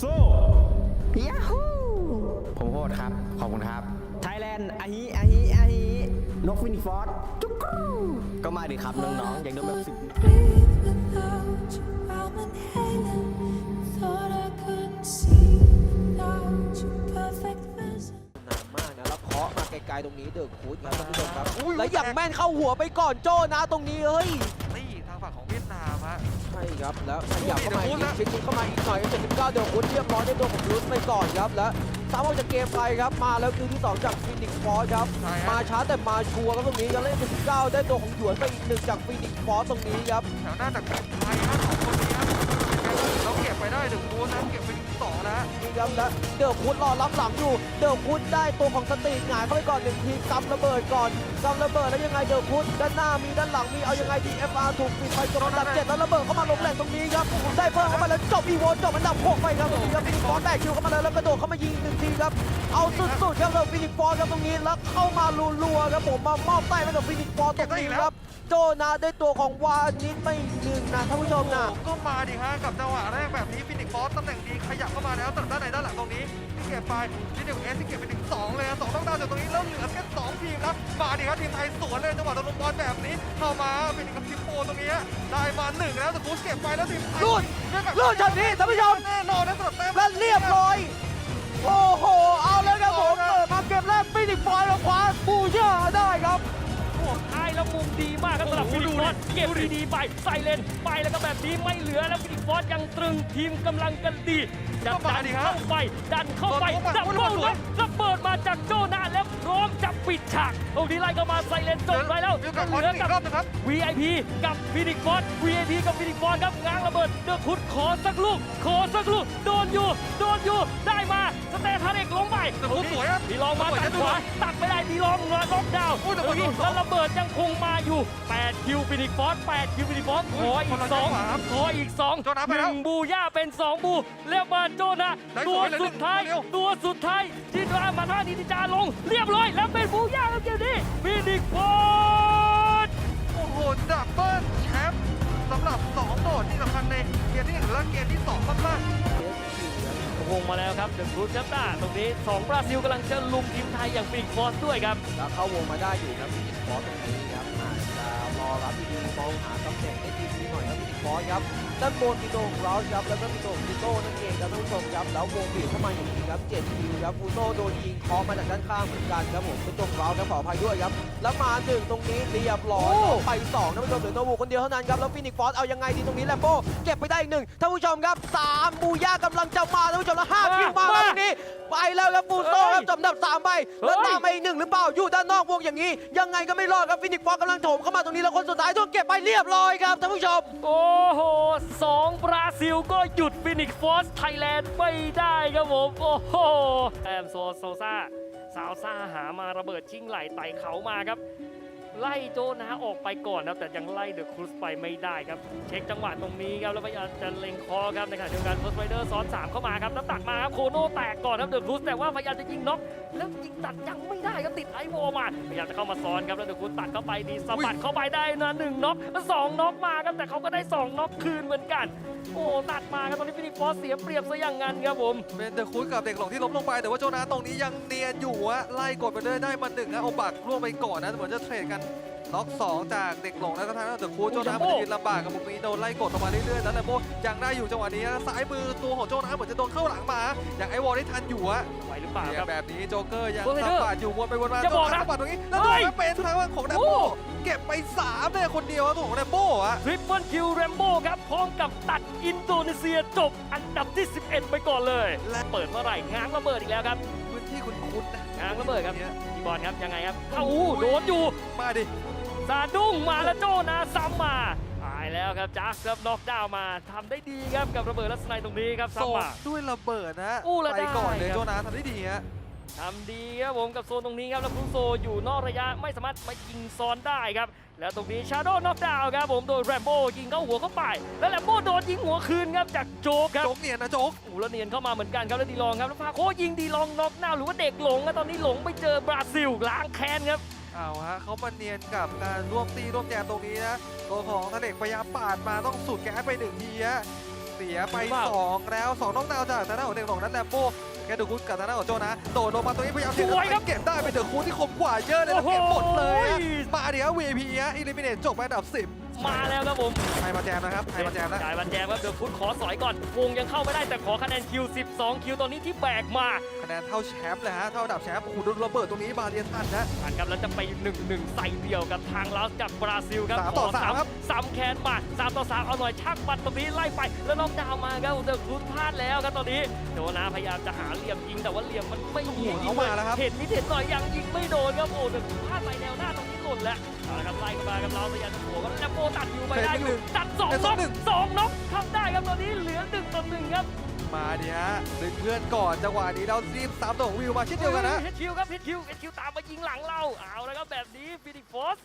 โซ่ยาฮูผมโหดครับ ขอบคุณครับ ไทยแลนด์อาฮิอาฮิอาฮินกฟินิกฟอร์ดจุกกรูก็มาดิครับ น้องๆ อยากโดนแบบสิบ Breathe without you, I'm inhaling. Thought I couldn't see without your perfect vision. นานมากนะแล้วเคาะมาไกลๆตรงนี้เดือดคูดครับท่านผู้ชมครับอุ้ยแล้วอย่างแม่นเข้าหัวไปก่อนโจนะตรงนี้เฮ้ยนี่ทาง ฝั่งของเวียดนามฮะ ใช่ครับแล้วขยับเข้ามาอีกเดี๋ยวคูดนะนิดชิดๆเข้ามาอีกหน่อย79เดือดคูดเรียบร้อยได้ตัวของบรูซไปก่อนครับแล้วซ้ำออกจากเกมไปครับมาแล้วคิวที่ 2 จากฟินิกฟอร์ครับ ใช่ฮะ มาช้าแต่มาชัวร์ครับตรงนี้ยังเล่น79ได้ตัวของหยวนไปอีกหนึ่งจากฟินิกฟอร์ตรงนี้ครับ แถวหน้าจากทีมไทยฮะสองคนนี้ครับเราเก็บไปได้หนึ่งตัวนะเก็บไปถึง สองนะฮะนี่ครับและเดือดคูดรอรับหลังอยู่ เดือดคูดได้ตัวของสตีหงายเข้าไปก่อนหนึ่งทีซ้ำระเบิดก่อนซ้ำระเบิดแล้วยังไงเดือดคูดด้านหน้ามีด้านหลังมีเอายังไงดี FR ถูกปิดไปจนอันดับเจ็ดแล้วระเบิดเข้ามาลงแหล่งตรงนี้ครับได้เพิ่มเข้ามาแล้วจบอีโวจบอันดับหกไปครับตรงนี้ครับฟินิกฟอลแตกคิวเข้ามาแล้วแล้วกระโดดเข้ามายิงหนึ่งทีครับ เอาสุดๆครับเลยฟินิกฟอร์ครับตรงนี้แล้วเข้ามารัวๆครับผมมามอบใต้ให้กับฟินิกฟอร์ตรงนี้ครับ โจนาได้ตัวของวานิดไม่หนึ่งนะท่านผู้ชมนะโอ้ก็มาดิฮะกับจังหวะแรกแบบนี้ฟินิกฟอสตำแหน่งดีขยับเข้ามาแล้วตัดด้านในด้านหลังตรงนี้ที่เก็บไปที่หนึ่งเอสที่เก็บไปถึงสองเลยนะสองต้องดาวจากตรงนี้แล้วเหลือแค่สองทีมครับมาดิครับทีมไทยสวนเลยจังหวะตะลุมบอลแบบนี้เข้ามาฟินิกกับทิปโปตรงนี้ได้มาหนึ่งแล้วแต่กูเก็บไปแล้วทีมไทยรูดได้แบบรูดช็อตนี้ท่านผู้ชม แน่นอนนะสำหรับแต้ม และเรียบร้อย โอ้โห เอาเลยครับผมเปิดมาเกมแรกฟินิกฟอยล์แล้วคว้าบูย่าได้ครับโอ้ท้ายแล้วมุมดีมากครับสำหรับฟิลิปฟอสเก็บดีๆไปใส่เลนไปแล้วก็แบบนี้ไม่เหลือแล้วฟิลิปฟอสยังตรึงทีมกำลังกันดีจะดันเข้าไปดันเข้าไปดับเบิลแล้วระเบิดมาจากโจนาแล้วพร้อมจะปิดฉากตรงนี้ไล่เข้ามาใส่เลนจบไปแล้วมีโอก็กาสเหขอลืออีกักบรอบนึงครับ VIP กับฟินิกฟอส VIP กับฟินิกฟอสครับง้างระเบิดเดือดคุดขอสักลูกขอสักลูกโดนอยู่ โดนอยู่ได้มาสเตทาเอกลงไปแต่โคตรสวยครับดีลองมาสวยตัดนะขวาตัดไม่ได้ดีลองมาล็อกดาวน์โอ้ยแต่ตรงนี้โดนสองแล้วระเบิดยังคงมาอยู่8คิวฟินิกฟอส8คิวฟินิกฟอสขออีคนกละจังหวะครับ2ขออีก2โจนาไปหแล้วนึ่งบูย่าเป็น2บูแล้วมาโจนะได้ตัวสวยเลยสุดท้ายเร็วตัวสุดท้ายที่ว่ามาท่านี้ที่จาลง เรียบร้อยแล้วเป็นบูย่าครับเกมนี้ เดอะครูซครับต้าตรงนี้2บราซิลกำลังจะลุมทีมไทยอย่างฟินิกฟอสด้วยครับ แล้วเข้าวงมาได้อยู่ครับฟินิกฟอสตรงนี้ครับอาจจะรอรับดีๆมองหาตำแหน่งได้ดีๆหน่อยครับฟินิกฟอสครับด้านบนมีตัวของเราครับแล้วก็มีตัวของฟิโต้นั่นเองครับท่านผู้ชมครับแล้ววงบีบเข้ามาอย่างนี้ครับเจ็ดคิวครับฟูโต้โดนยิงเคอมาจากด้านข้างเหมือนกันครับผมเป็นตัวของเราครับขออภัยด้วยครับแล้วมาหนึ่งตรงนี้เรียบร้อยครับไปสองท่านผู้ชมเหลือตัวบุคคนเดียวเท่านั้นครับแล้วฟินิกฟอสเอายังไงดีตรงนี้แลมโบ้เก็บไปได้อีกหนึ่งท่านผู้ชมครับสามบูย่ากำลังจะมาท่านผู้ชมแล้วห้าคิวมาแล้วตรงนี้ไปแล้วครับฟูโต้ครับจำดับสามไปแล้วตามไปอีกหนึ่งหรือเปล่าอยู่ด้านนอกวงอย่างนี้ ยังไงก็ไม่รอดครับฟินิกฟอสกำลังโถมเข้ามาตรงนี้แล้วคนสุดท้ายต้องเก็บไปเรียบร้อยครับท่านผู้ชมโอ้โหสองบราซิลก็หยุดฟินิกฟอสไทยแลนด์ไม่ได้ครับผมโอ้โหแอมโซโซซ่าซาวซ่าหามาระเบิดชิงไหลไต่เขามาครับ ไล่โจนะออกไปก่อนนะแต่ยังไล่เดอะครูสไปไม่ได้ครับเช็คจังหวะตรงนี้ครับแล้วพยายามจะเล็งคอครับในขณะเดียวกันเฟิร์สไรเดอร์ซ้อน3เข้ามาครับแล้วตักมาครับโคโน่แตกก่อนครับเดอะครูสแต่ว่าพยายามจะยิงน็อกแล้วยิงตัดยังไม่ได้ครับติดไอวอลมาพยายามจะเข้ามาซ้อนครับแล้วเดอะครูสตัดเข้าไปดีสะบัดเข้าไปได้นะหนึ่งน็อกสองน็อกมาครับแต่เขาก็ได้สองน็อกคืนเหมือนกันโอ้ตัดมาครับตอนนี้ฟินิกฟอสเสียเปรียบซะอย่างนั้นครับผมเป็นเดอะคูดกับเด็กหลงที่ล้มลงไป แต่ว่าโจนาตรงนี้ยังเนียนอยู่อะไล่กดไปเรื่อยได้มาหนึ่งนะโอบักล่วงไปก่อนนะเหมือนจะเทรดกันล็อกสองจากเด็กหลงแล้วก็ทางด้านเดอะคูดโจนามันจะยืนลำบากกับมุมนี้โดนไล่กดเข้ามาเรื่อยๆแล้วแลมโบยังได้อยู่จังหวะนี้นะซ้ายมือตัวของโจนาเหมือนจะโดนเข้าหลังมาอย่างไอวอลได้ทันอยู่อะไหวหรือเปล่าเนี่คยรับแบบนี้โจ๊กเกอร์ยังเฮ้ยสะบัดอยู่วนไปวนมาอย่าบอกนะสะบัดตรงนี้แล้วโดเฮ้นยแล้วเป็นทางด้านของแรมโบ้เก็บไปสามเนี่ยคนเดียวอะตัวของแรมโบ้อะทริปเปิลคิวแรมโบ้ครับพร้อมกับตัดอินโดนีเซียจบอันดับที่ 11 ไปก่อนเลย และเปิดเมื่อไหร่ง้างระเบิดอีกแล้วครับพื้นที่คุณคุ้นๆนะ ง้างระเบิดครับนี่ยพี่บอลครับยังไงครับเข้าอู้โดนอยู่มาดิซาดุ้งมาแล้วโจนาซ้ำมาตายแล้วครับจักครับน็อกดาวน์มาทำได้ดีครับกับระเบิดลักษณะตรงนี้ครับส่งซ้ำมาด้วยระเบิดนะอู้แล้วไปก่อนเลยได้ครับโจนาทำได้ดีฮะ ทำดีครับผมกับโซนตรงนี้ครับแล้วพุโซอยู่นอกระยะไม่สามารถมายิงซ้อนได้ครับ แล้วตรงนี้ชาโดว์น็อกดาวน์ครับผมโดยแรมโบ้ยิงเข้าหัวเข้าไป แล้วแรมโบ้โดนยิงหัวคืนครับจากโจ๊กครับ โจ๊กเนียนนะโจ๊กโอ้โหแล้วเนียนเข้ามาเหมือนกันครับแล้วดีลองครับแล้วพาโคยิงดีลองน็อกหน้าหรือว่าเด็กหลงอะตอนนี้หลงไปเจอบราซิลล้างแค้นครับเอาฮะเขามาเนียนกับการร่วมตีร่วมแจมตรงนี้นะตัวของทะเลกพยายามปาดมาต้องสูดแก๊สไปหนึ่งทีฮะเสียไปว้าว2แล้ว2น้องดาวจากทางด้านของเด็กหลงนั้นแลมโบ แกเดอะคูดกับทางด้านของโจนะโดดลงมาตรงนี้พยายามสวยครับเก็บได้เป็นเดอะคูดที่คมกว่าเยอะเลยแล้วโอ้โหเก็บหมดเลยฮะมาเดี๋ยว VP ฮะอิลิมิเนตจบไปอันดับ มาแล้วครับผม10ใครมาแจมนะครับใครมาแจมนะจ่ายบันแจมครับเดี๋ยวคุณขอสอยก่อน วงยังเข้าไม่ได้แต่ขอคะแนนคิว 12 คิวตอนนี้ที่แบกมาคะแนนเท่าแชมป์เลยฮะเท่าอันดับแชมป์โอ้โหโดนระเบิดตรงนี้บาเรียนทันนะ ผ่านครับแล้วจะไป1-1ใส่เดี่ยวกับทางลาวจากบราซิลครับสามต่อขสามครับ สามแคนมา3ต่อ3เอาหน่อยชักบัตรตรงนี้ไล่ไป แล้วน็อกดาวน์มาครับเดอะครูดพลาดแล้วครับตอนนี้โดนาพยายามจะหาเหลี่ยมยิงแต่ว่าเหลี่ยมมันไม่มีโอ้โหยิงเอามาแล้วครับ เห็นนิดเห็นหน่อยยังยิงไม่โดนครับโอ้เดอะครูดพลาดไปแนวหน้าตรงนี้ หล่นแล้วเอาละครับไล่กันมากับเราพยายามจะบวกครับแล้วโปตัดอยู่ไปได้อยู่ตัดสองเป็นน็สอองกหนึ่งสองน็อกทำได้ครับตอนนี้เหลือหนึ่งต่อหนึ่งครับ มาดิฮะดึงเพื่อนก่อนจังหวะนี้เรารีบสามต่อวิวมาเช่นเดียวกันนะเฮดคิวครับเฮดคิวเฮดคิวตามมายิงหลังเราเอาแล้วครับแบบนี้ฟินิกฟอส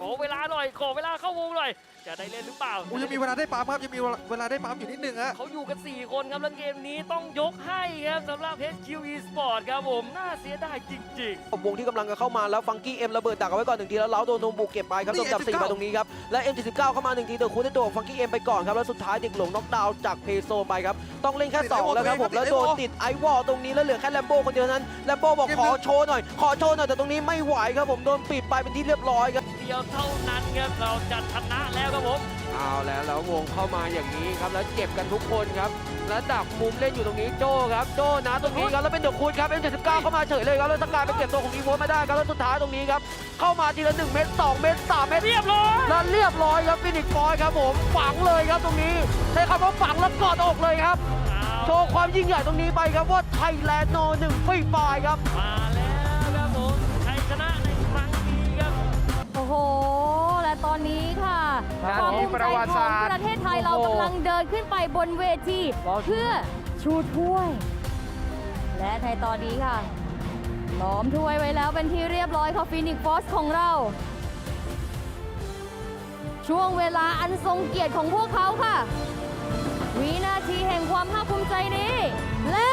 ขอเวลาหน่อยขอเวลาเข้าวงหน่อยจะได้เล่นหรือเปล่าอู้ยังมีเวลาได้ปั๊มครับยังมีเวลาได้ปั๊มอยู่นิดนึงฮะเขาอยู่กัน 4 คนครับแล้วเกมนี้ต้องยกให้ครับสำหรับ HQ Esport ครับผมน่าเสียดายจริงๆวงที่กำลังจะเข้ามาแล้วฟังกี้เอ็มระเบิดดักเอาไว้ก่อนหนึ่งทีแล้วเล้าโดนโนบุกเก็บไปครับโดนจับสี่ M19 ไปตรงนี้ครับและ M79 เข้ามาหนึ่งทีเดอะคูได้ตัวฟังกี้เอ็มไปก่อนครับแล้วสุดท้ายเด็กหลงน็อกดาวน์จากเพโซไปครับต้องเล่นแค่ติดสองไอ้วอลแล้วครับผมติดไอ้แล้วโดนวอลติดไอวอลตรงนี้แล้วเหลือแค่แลมโบคนเดียวนั้นแลมโบบอกเกมขอหนึ่งโชว์หน่อยขอโชว์หน่อยแต่ตรงนี้ไม่ไหวครับผมโดนปิดไปเป็นที่เรียบร้อยครับๆเดียวเท่านั้นครับเราจะชนะแล้วครับผมเอาแล้วแล้ววงเข้ามาอย่างนี้ครับแล้วเจ็บกันทุกคนครับแล้วดักมุมเล่นอยู่ตรงนี้โจครับโจนะตรงนี้ครับแล้วเป็นเดอะคูดครับ M79 เข้ามาเฉยเลยครับแล้วสกายไปเก็บตัวของอีโวมาได้ครับแล้วสุดท้ายตรงนี้ครับเข้ามาทีละ1เมตร2เมตร3เมตรเรียบร้อยแล้วเรียบร้อยครับฟินิกฟอยครับผมฝังเลยครับตรงนี้ใช้คำว่าฝังแล้วกอดอกเลยครับ โชว์ความยิ่งใหญ่ตรงนี้ไปครับว่าไทยแลนด์โนหนึ่งฟรีไฟล์ครับ มาแล้วครับผมชัยชนะในครั้งนี้ครับ โอ้โห และตอนนี้ค่ะครับความภูมิปใจระขวัองติศาสตร์ประเทศไทยโอ้เราโหกำลังเดินขึ้นไปบนเวทีเพื่อชูถ้วย และในตอนนี้ค่ะ ล้อมถ้วยไว้แล้วเป็นที่เรียบร้อยค่ะฟินิกฟอสของเรา ช่วงเวลาอันทรงเกียรติของพวกเขาค่ะ วินาทีแห่งความภาคภูมิใจนี้ และ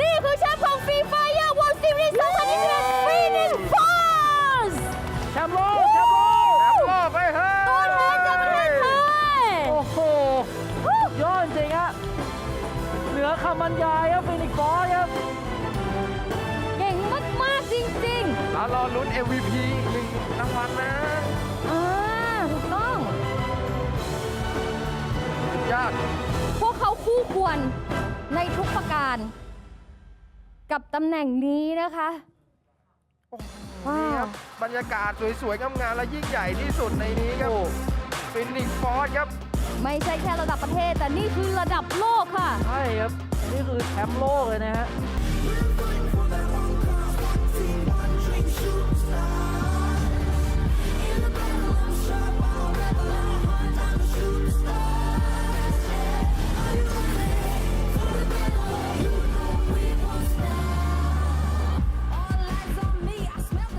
นี่คือแชมป์ของฟีฟ่าย่าวอลซีรีส์2021ฟินิกฟอสแชมป์โลกแชมป์โลกแชมป์โลกไปเฮ้ยตัวแทนจากประเทศไทยโอ้โหยอดจริงฮะเหลือคำบรรยายครับฟินิกฟอสครับเก่งมาก ๆ จริงแล้วรอลุ้น MVP หนึ่งรางวัลนะ ยอดพวกเขาคู่ควรในทุกประการ กับตำแหน่งนี้นะคะว้านี่ครัวบบรรยากาศสวยๆงามๆและยิ่งใหญ่ที่สุดในนี้ครับฟินิกฟอสครับ ไม่ใช่แค่ระดับประเทศ แต่นี่คือระดับโลกค่ะ ใช่ครับ นี่คือแชมป์โลกเลยนะฮะ We'll